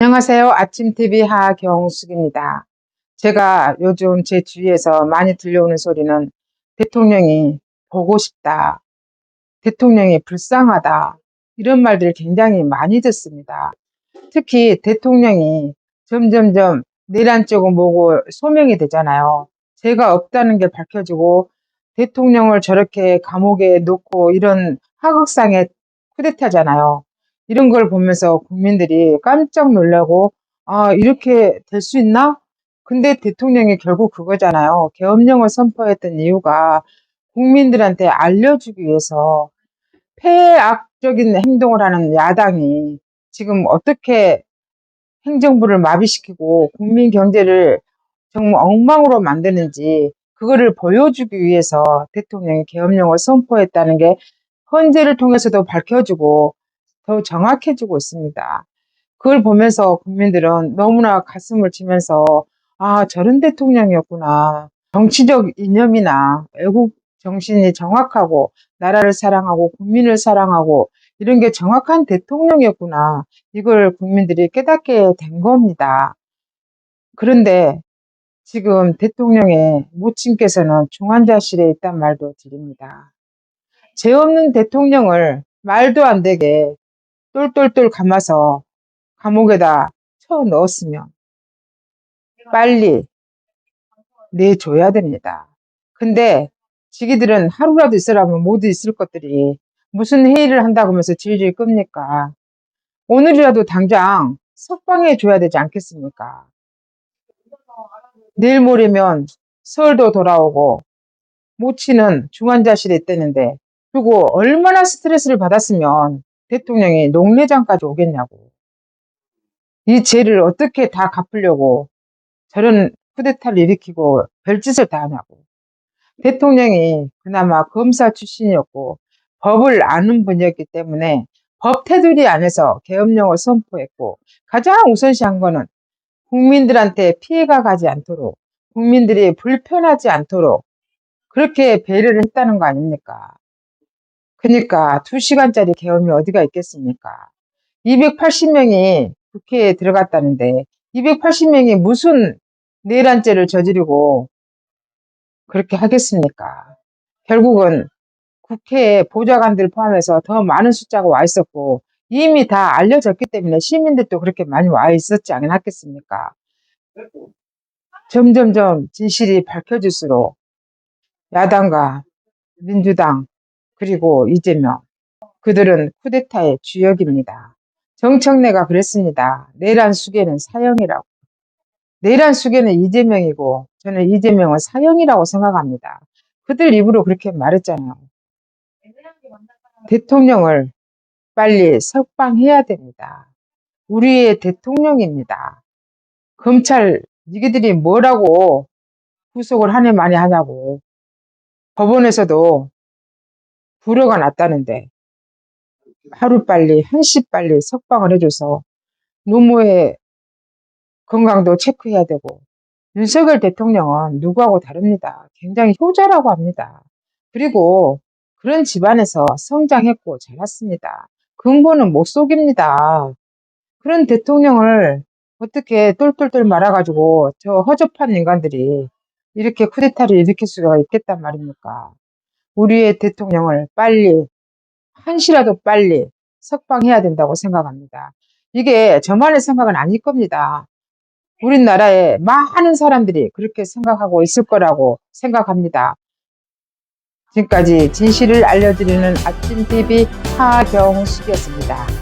안녕하세요. 아침TV 하경숙입니다. 제가 요즘 제 주위에서 많이 들려오는 소리는 대통령이 보고 싶다. 대통령이 불쌍하다. 이런 말들을 굉장히 많이 듣습니다. 특히 대통령이 점점점 내란 쪽은 뭐고 소명이 되잖아요. 죄가 없다는 게 밝혀지고 대통령을 저렇게 감옥에 놓고 이런 하극상의 쿠데타잖아요. 이런 걸 보면서 국민들이 깜짝 놀라고 아 이렇게 될 수 있나? 근데 대통령이 결국 그거잖아요. 계엄령을 선포했던 이유가 국민들한테 알려주기 위해서 폐악적인 행동을 하는 야당이 지금 어떻게 행정부를 마비시키고 국민 경제를 정말 엉망으로 만드는지 그거를 보여주기 위해서 대통령이 계엄령을 선포했다는 게 헌재를 통해서도 밝혀지고 더 정확해지고 있습니다. 그걸 보면서 국민들은 너무나 가슴을 치면서 아 저런 대통령이었구나. 정치적 이념이나 애국 정신이 정확하고 나라를 사랑하고 국민을 사랑하고 이런 게 정확한 대통령이었구나. 이걸 국민들이 깨닫게 된 겁니다. 그런데 지금 대통령의 모친께서는 중환자실에 있단 말도 드립니다. 죄 없는 대통령을 말도 안 되게 똘똘똘 감아서 감옥에다 쳐 넣었으면 빨리 내줘야 됩니다. 근데 지기들은 하루라도 있으라면 모두 있을 것들이 무슨 회의를 한다고 하면서 질질 끕니까? 오늘이라도 당장 석방해 줘야 되지 않겠습니까? 내일 모레면 서울도 돌아오고 모치는 중환자실에 있다는데 그리고 얼마나 스트레스를 받았으면 대통령이 농내장까지 오겠냐고. 이 죄를 어떻게 다 갚으려고 저런 쿠데타를 일으키고 별짓을 다 하냐고. 대통령이 그나마 검사 출신이었고 법을 아는 분이었기 때문에 법 테두리 안에서 계엄령을 선포했고 가장 우선시한 거는 국민들한테 피해가 가지 않도록 국민들이 불편하지 않도록 그렇게 배려를 했다는 거 아닙니까? 그러니까 2시간짜리 계엄이 어디가 있겠습니까? 280명이 국회에 들어갔다는데 280명이 무슨 내란죄를 저지르고 그렇게 하겠습니까? 결국은 국회에 보좌관들 포함해서 더 많은 숫자가 와 있었고 이미 다 알려졌기 때문에 시민들도 그렇게 많이 와 있었지 않았겠습니까? 점점점 진실이 밝혀질수록 야당과 민주당 그리고 이재명 그들은 쿠데타의 주역입니다. 정청래가 그랬습니다. 내란 수계는 사형이라고. 내란 수계는 이재명이고 저는 이재명은 사형이라고 생각합니다. 그들 입으로 그렇게 말했잖아요. 대통령을 빨리 석방해야 됩니다. 우리의 대통령입니다. 검찰 니들이 뭐라고 구속을 하네 많이 하냐고 법원에서도 불허가 났다는데 하루빨리 한시빨리 석방을 해줘서 노모의 건강도 체크해야 되고 윤석열 대통령은 누구하고 다릅니다. 굉장히 효자라고 합니다. 그리고 그런 집안에서 성장했고 자랐습니다. 근본은 못 속입니다. 그런 대통령을 어떻게 똘똘똘 말아가지고 저 허접한 인간들이 이렇게 쿠데타를 일으킬 수가 있겠단 말입니까? 우리의 대통령을 빨리 한시라도 빨리 석방해야 된다고 생각합니다. 이게 저만의 생각은 아닐 겁니다. 우리나라에 많은 사람들이 그렇게 생각하고 있을 거라고 생각합니다. 지금까지 진실을 알려드리는 아침TV 하경숙이었습니다.